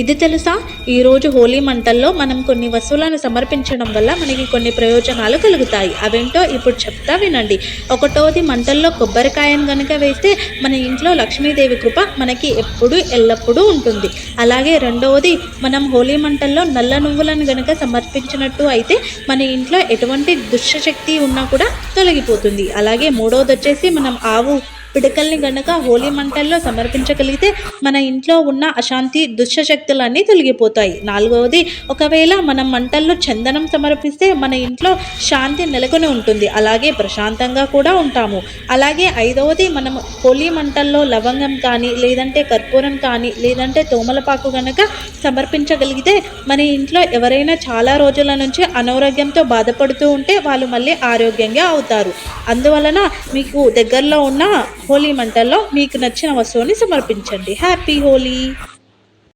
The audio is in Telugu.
ఇది తెలుసా? ఈరోజు హోలీ మంటల్లో మనం కొన్ని వస్తువులను సమర్పించడం వల్ల మనకి కొన్ని ప్రయోజనాలు కలుగుతాయి. అవేంటో ఇప్పుడు చెప్తా వినండి. ఒకటోది మంటల్లో కొబ్బరికాయను కనుక వేస్తే మన ఇంట్లో లక్ష్మీదేవి కృప మనకి ఎప్పుడు ఎల్లప్పుడూ ఉంటుంది. అలాగే రెండవది మనం హోలీ మంటల్లో నల్ల నువ్వులను కనుక సమర్పించినట్టు అయితే మన ఇంట్లో ఎటువంటి దుష్టశక్తి ఉన్నా కూడా తొలగిపోతుంది. అలాగే మూడవది వచ్చేసి మనం ఆవు పిడకల్ని గనక హోలీ మంటల్లో సమర్పించగలిగితే మన ఇంట్లో ఉన్న అశాంతి దుష్టశక్తులన్నీ తొలగిపోతాయి. నాలుగవది ఒకవేళ మనం మంటల్లో చందనం సమర్పిస్తే మన ఇంట్లో శాంతి నెలకొని ఉంటుంది. అలాగే ప్రశాంతంగా కూడా ఉంటాము. అలాగే ఐదవది మనం హోలీ మంటల్లో లవంగం కానీ లేదంటే కర్పూరం కానీ లేదంటే తోమలపాకు గనక సమర్పించగలిగితే మన ఇంట్లో ఎవరైనా చాలా రోజుల నుంచి అనారోగ్యంతో బాధపడుతూ ఉంటే వాళ్ళు మళ్ళీ ఆరోగ్యంగా అవుతారు. అందువలన మీకు దగ్గరలో ఉన్న హోలీ మంటల్లో మీకు నచ్చిన వస్తువుని సమర్పించండి. హ్యాపీ హోలీ!